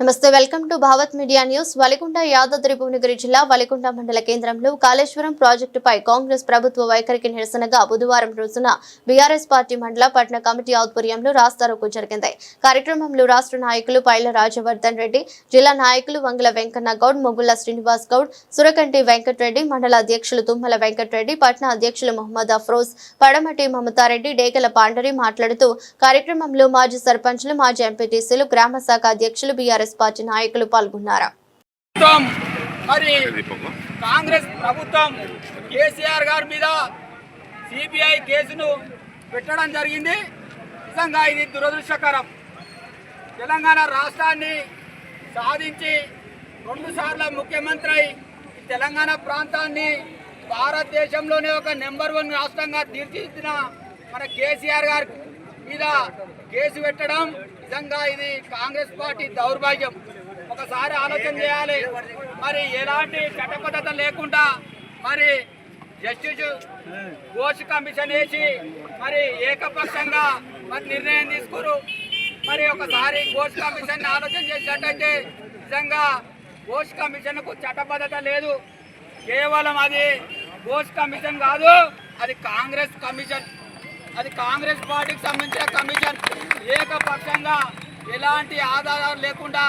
నమస్తే welcome to Bhavat media news. Valigonda Yadadri Bhuvanagiri జిల్లా వలికొండ మండల కేంద్రంలో కాళేశ్వరం ప్రాజెక్టుపై కాంగ్రెస్ ప్రభుత్వ వైఖరికి నిరసనగా బుధవారం రోజున బీఆర్ఎస్ పార్టీ మండల పట్టణ కమిటీ ఆధ్వర్యంలో రాస్తారోకు జరిగింది. కార్యక్రమంలో రాష్ట్ర నాయకులు పైల రాజవర్ధన్ రెడ్డి జిల్లా నాయకులు వంగల వెంకన్న గౌడ్ మొగుళ్ళ శ్రీనివాస్ గౌడ్ సురకంటి వెంకటరెడ్డి మండల అధ్యక్షులు తుమ్మల వెంకటరెడ్డి పట్న అధ్యక్షులు మొహమ్మద్ అఫ్రోజ్ పడమటి మమతారెడ్డి డేకల పాండరి మాట్లాడుతూ కార్యక్రమంలో మాజీ సర్పంచ్లు మాజీ ఎంపీటీసీలు గ్రామ శాఖ అధ్యక్షులు బీఆర్ఎస్ పార్టీ నాయకులు పాల్గొన్నారు? ప్రభుత్వం మరి కాంగ్రెస్ ప్రభుత్వం కేసీఆర్ గారి మీద సిబిఐ కేసును పెట్టడం జరిగింది. నిజంగా ఇది దురదృష్టకరం. తెలంగాణ రాష్ట్రాన్ని సాధించి రెండు సార్లు ముఖ్యమంత్రి తెలంగాణ ప్రాంతాన్ని భారతదేశంలోనే ఒక నెంబర్ వన్ రాష్ట్రంగా తీర్చిదిద్దిన మన కేసీఆర్ గారి మీద కేసు పెట్టడం నిజంగా ఇది కాంగ్రెస్ పార్టీ దౌర్భాగ్యం. ఒకసారి ఆలోచన చేయాలి. మరి ఎలాంటి చట్టబద్ధత లేకుండా మరి జస్టిస్ ఘోష్ కమిషన్ వేసి మరి ఏకపక్షంగా మరి నిర్ణయం తీసుకురు. మరి ఒకసారి ఘోష్ కమిషన్ ఆలోచన చేసినట్టయితే నిజంగా ఘోష్ కమిషన్కు చట్టబద్ధత లేదు. కేవలం అది ఘోష్ కమిషన్ కాదు అది కాంగ్రెస్ కమిషన్. అది కాంగ్రెస్ పార్టీకి సంబంధించిన కమిషన్. ఏకపక్షంగా ఎలాంటి ఆధారాలు లేకుండా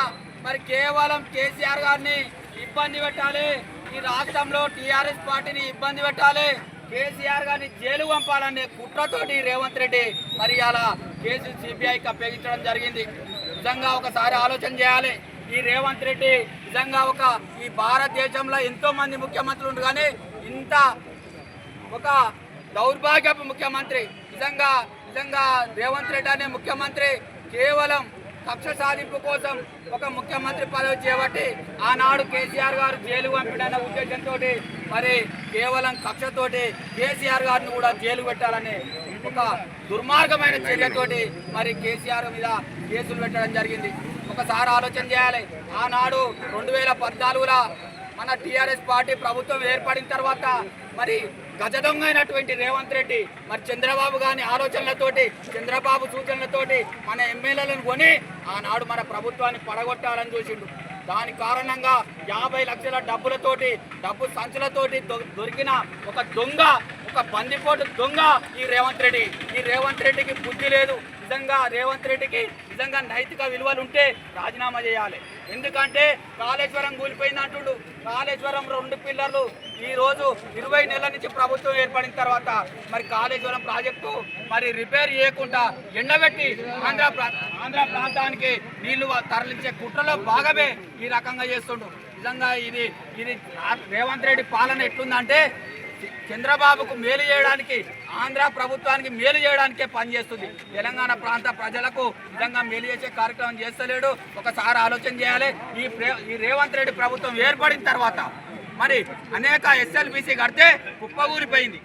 మరి కేవలం కేసీఆర్ గారిని ఇబ్బంది పెట్టాలి. ఈ రాష్ట్రంలో టీఆర్ఎస్ పార్టీని ఇబ్బంది పెట్టాలి. కేసీఆర్ గారిని జైలు పంపాలనే కుట్రతోటి రేవంత్ రెడ్డి మరి అలా కేసు సిబిఐకి అప్పగించడం జరిగింది. నిజంగా ఒకసారి ఆలోచన చేయాలి. ఈ రేవంత్ రెడ్డి నిజంగా ఒక ఈ భారతదేశంలో ఎంతో మంది ముఖ్యమంత్రులు ఉండు కానీ ఇంత ఒక దౌర్భాగ్యపు ముఖ్యమంత్రి నిజంగా నిజంగా రేవంత్ రెడ్డి అనే ముఖ్యమంత్రి కేవలం కక్ష సాధింపు కోసం ఒక ముఖ్యమంత్రి పదవి చేపట్టి ఆనాడు కేసీఆర్ గారు జైలు పంపిడన్న ఉద్దేశంతో మరి కేవలం కక్షతోటి కేసీఆర్ గారిని కూడా జైలు పెట్టాలనే ఒక దుర్మార్గమైన చర్యతోటి మరి కేసీఆర్ మీద కేసులు పెట్టడం జరిగింది. ఒకసారి ఆలోచన చేయాలి. ఆనాడు రెండు వేల పద్నాలుగులో మన టీఆర్ఎస్ పార్టీ ప్రభుత్వం ఏర్పడిన తర్వాత మరి గజ దొంగ అయినటువంటి రేవంత్ రెడ్డి మరి చంద్రబాబు గారి ఆలోచనలతోటి చంద్రబాబు సూచనలతోటి మన ఎమ్మెల్యేలను కొని ఆనాడు మన ప్రభుత్వాన్ని పడగొట్టాలని చూసిండు. దాని కారణంగా యాభై లక్షల డబ్బులతోటి డబ్బు సంచులతోటి దొ- దొరికిన ఒక దొంగ ఒక బందిపోటు దొంగ ఈ రేవంత్ రెడ్డి. ఈ రేవంత్ రెడ్డికి బుద్ధి లేదు. నిజంగా రేవంత్ రెడ్డికి నిజంగా నైతిక విలువలు ఉంటే రాజీనామా చేయాలి. ఎందుకంటే కాళేశ్వరం కూలిపోయింది అంటుడు. కాళేశ్వరం రెండు పిల్లర్లు ఈరోజు ఇరవై నెలల నుంచి ప్రభుత్వం ఏర్పడిన తర్వాత మరి కాళేశ్వరం ప్రాజెక్టు మరి రిపేర్ చేయకుండా ఎండబెట్టి ఆంధ్ర ఆంధ్ర ప్రాంతానికి నీళ్ళు తరలించే కుట్రలో భాగమే ఈ రకంగా చేస్తుండు. నిజంగా ఇది ఇది రేవంత్ రెడ్డి పాలన ఎట్లుందంటే చంద్రబాబుకు మేలు చేయడానికి ఆంధ్ర ప్రభుత్వానికి మేలు చేయడానికే పనిచేస్తుంది. తెలంగాణ ప్రాంత ప్రజలకు నిజంగా మేలు చేసే కార్యక్రమం చేస్తలేడు. ఒకసారి ఆలోచన చేయాలి. ఈ ప్రే- ఈ రేవంత్ రెడ్డి ప్రభుత్వం ఏర్పడిన తర్వాత మరి అనేక ఎస్ఎల్బీసీ కడితే కుప్పగూలిపోయింది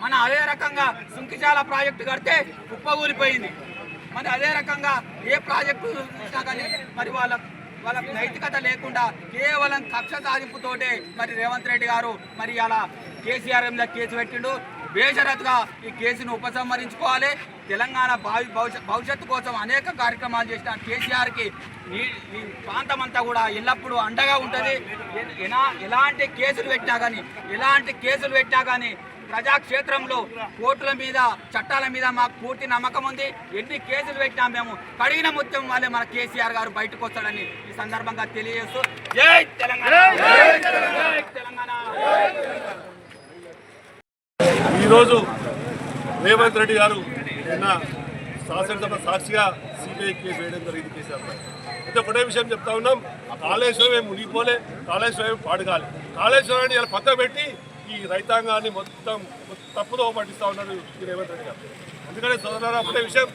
మన అదే రకంగా సుంకిశాల ప్రాజెక్టు కడితే కుప్పగూలిపోయింది మరి అదే రకంగా ఏ ప్రాజెక్టు చూసినా కానీ మరి వాళ్ళ వాళ్ళకు నైతికత లేకుండా కేవలం కక్ష సాధింపుతోటే మరి రేవంత్ రెడ్డి గారు మరి అలా కేసీఆర్ మీద కేసు పెట్టిండు. బేషరత్గా ఈ కేసును ఉపసంహరించుకోవాలి. తెలంగాణ భావి భవిష్యత్ భవిష్యత్తు కోసం అనేక కార్యక్రమాలు చేసిన కేసీఆర్కి ఈ ప్రాంతం అంతా కూడా ఎల్లప్పుడూ అండగా ఉంటుంది. ఎలా ఎలాంటి కేసులు పెట్టినా కానీ ఎలాంటి కేసులు పెట్టినా కానీ ప్రజాక్షేత్రంలో కోర్టుల మీద చట్టాల మీద మాకు పూర్తి నమ్మకం ఉంది. ఎన్ని కేసులు పెట్టినా మేము కడిగిన ముత్యం వాళ్ళే మన కేసీఆర్ గారు బయటకు వస్తాడని ఈ సందర్భంగా తెలియజేస్తూ జై తెలంగాణ. ఈరోజు రేవంత్ రెడ్డి గారు నిన్న శాసనసభ సాక్షిగా సిబిఐ కేసు వేయడం జరిగింది కేసీఆర్. అయితే ఒకటే విషయం చెప్తా ఉన్నాం. కాళేశ్వరం ఏం మునిగిపోలే కాళేశ్వరం ఏం పాడుగాలి. కాళేశ్వరాన్ని ఇలా పక్క పెట్టి ఈ రైతాంగాన్ని మొత్తం తప్పుదో పట్టిస్తా ఉన్నారు ఈ రేవంత్ రెడ్డి గారు. అందుకనే సోదరులారా ఒకటే విషయం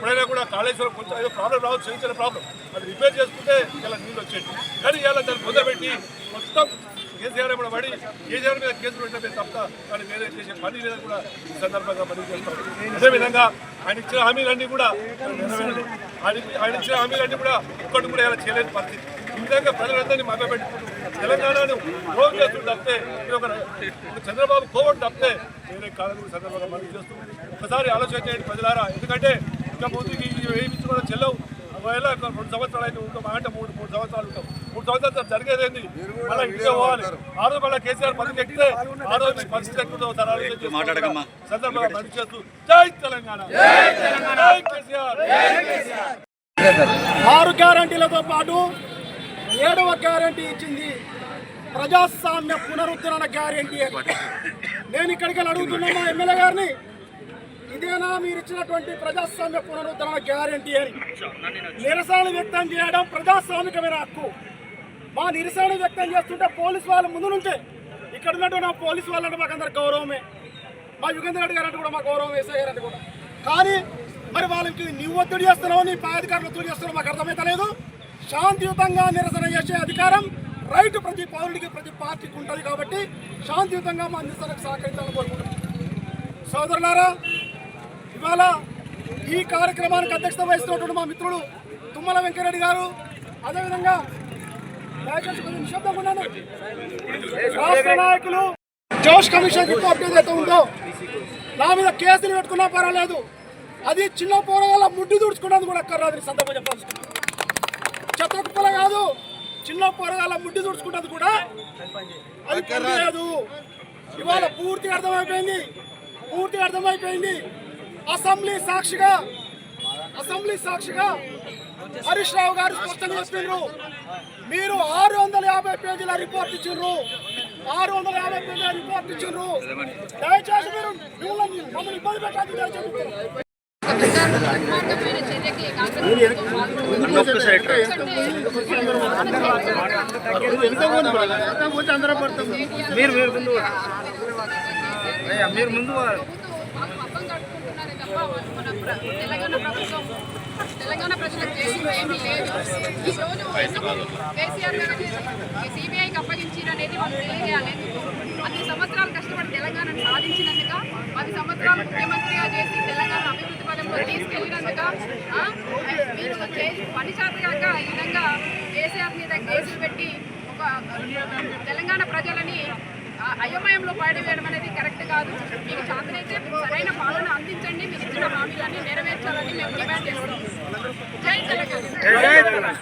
ఎప్పుడైనా కూడా కాళేశ్వరం కొంచెం ఏదో ప్రాబ్లం రావచ్చు చిన్న చిన్న ప్రాబ్లం అది రిపేర్ చేసుకుంటే ఇలా నీళ్ళు వచ్చేది కానీ ఇలా దాన్ని పొందబెట్టి మొత్తం కేసీఆర్ కూడా పడి కేసీఆర్ మీద కేసులు పెట్టడమే తప్ప కానీ వేరే చేసే పని మీద కూడా ఈ సందర్భంగా పని చేస్తారు అదేవిధంగా ఆయన ఇచ్చిన హామీలన్నీ కూడా నెరవేరలేదు. ఆయన ఆయన ఇచ్చిన హామీలన్నీ కూడా ఒక్కటి కూడా ఇలా చేయలేని పరిస్థితి. ఈ విధంగా ప్రజలందరినీ మభ్యపెట్టుకుంటూ తెలంగాణను కోవం చేస్తుంది తప్పితే ఒక చంద్రబాబు కోవడం తప్పితే వేరే కాలం సందర్భంగా మనం చేస్తూ ఒకసారి ఆలోచన చేయండి ప్రజలారా. ఎందుకంటే ఇంకా ముందుకి ఏమి కూడా చెల్లవు. ఒకవేళ రెండు సంవత్సరాలు అయితే ఉంటాం. అంటే మూడు మూడు సంవత్సరాలు ఉంటాం. మూడు సంవత్సరాలు జరిగేది ఏంది? మళ్ళీ ఇంటికి పోవాలి. ఆ రోజు మళ్ళీ కేసీఆర్ పదవి ఎక్కితే ఆ రోజు పరిస్థితి ఆలోచన చేసుకోవాలి. సందర్భంగా పని చేస్తూ జై తెలంగాణ. జై కేసీఆర్. ఆరు గ్యారంటీలతో పాటు ఏడవ గ్యారంటీ ఇచ్చింది ప్రజాస్వామ్య పునరుద్ధరణ గ్యారంటీ అని. నేను ఇక్కడికి వెళ్ళి అడుగుతున్నా మా ఎమ్మెల్యే గారిని. ఇదేనా మీరు ఇచ్చినటువంటి ప్రజాస్వామ్య పునరుద్ధరణ గ్యారంటీ అని నిరసన వ్యక్తం చేయడం ప్రజాస్వామికమైన హక్కు. మా నిరసన వ్యక్తం చేస్తుంటే పోలీస్ వాళ్ళ ముందు నుంచే ఇక్కడ ఉన్నటువంటి మా పోలీస్ వాళ్ళంటే మాకు గౌరవమే. మా యుగేంద్ర రెడ్డి గారు కూడా మా గౌరవం వేసేయారంటే కూడా. కానీ మరి వాళ్ళకి నువ్వు ఒత్తిడి చేస్తున్నావు నీ పై అధికారులు ఒత్తిడి చేస్తున్నావు మాకు అర్థమైతలేదు. శాంతియుతంగా నిరసన చేసే అధికారం రైట్ ప్రతి పౌరుడికి ప్రతి పార్టీకి ఉంటుంది కాబట్టి శాంతియుతంగా మా నిరసనకు సహకరించాలని కోరుకుంటున్నాం. సోదరులారా ఇవాళ ఈ కార్యక్రమానికి అధ్యక్షత వహిస్తున్నటువంటి మా మిత్రుడు తుమ్మల వెంకరెడ్డి గారు. అదేవిధంగా దయచేసి కొంచెం నిశ్శబ్దంగా ఉన్నాను రాష్ట్ర నాయకులు జోష్ కమిషన్ రిపోర్ట్ ఏదైతే ఉందో నా మీద కేసులు పెట్టుకున్నా పర్వాలేదు. అది చిన్న పోరగాల ముడ్డు తుడుచుకున్నది కూడా అక్కర్రాదు సందర్భం చెప్పాల్సింది చెత్త కుప్పల కాదు చిన్న పోరగాల ముడ్డు తుడుచుకున్నది కూడా అది పర్వాలేదు ఇవాళ పూర్తిగా అర్థమైపోయింది. పూర్తిగా అర్థమైపోయింది. అసెంబ్లీ సాక్షిగా అసెంబ్లీ సాక్షిగా హరీష్ రావు గారు స్పష్టంగా చెప్పిండ్రు. మీరు ఆరు వందల యాభై పేజీల రిపోర్ట్ ఇచ్చిండ్రు. ఆరు వందల యాభై పేజీల రిపోర్ట్ ఇచ్చిండ్రు. దయచేసి మీరు మిమ్మల్ని మమ్మల్ని ఇబ్బంది పెట్టాలి దయచేసి మీరు. దుర్మార్గమైన చర్యకి మీరు ముందు మన తెలంగాణ ప్రభుత్వం తెలంగాణ ప్రజలకు చేసింది ఏమీ లేదు. ఈ రోజు కేసీఆర్ గారు సిబిఐకి అప్పగించారనేది వాళ్ళు తెలియజేయాలి. అన్ని సంవత్సరాలు కష్టపడి తెలంగాణను సాధించినందుక పది సంవత్సరాలు ముఖ్యమంత్రిగా చేసి తెలంగాణ అభివృద్ధి పదంలో తీసుకెళ్ళినందుక మీరు చేసి పని చేతగాక ఈ విధంగా కేసీఆర్ మీద కేసులు పెట్టి ఒక తెలంగాణ ప్రజలని అయోమయంలో పడవేయడం అనేది కరెక్ట్ కాదు. మీకు చేతనైతే సరైన పాలన అందించండి. మీకు ఇచ్చిన హామీలన్నీ నెరవేర్చాలని మేము డిమాండ్ చేస్తున్నాం. జై తెలంగాణ.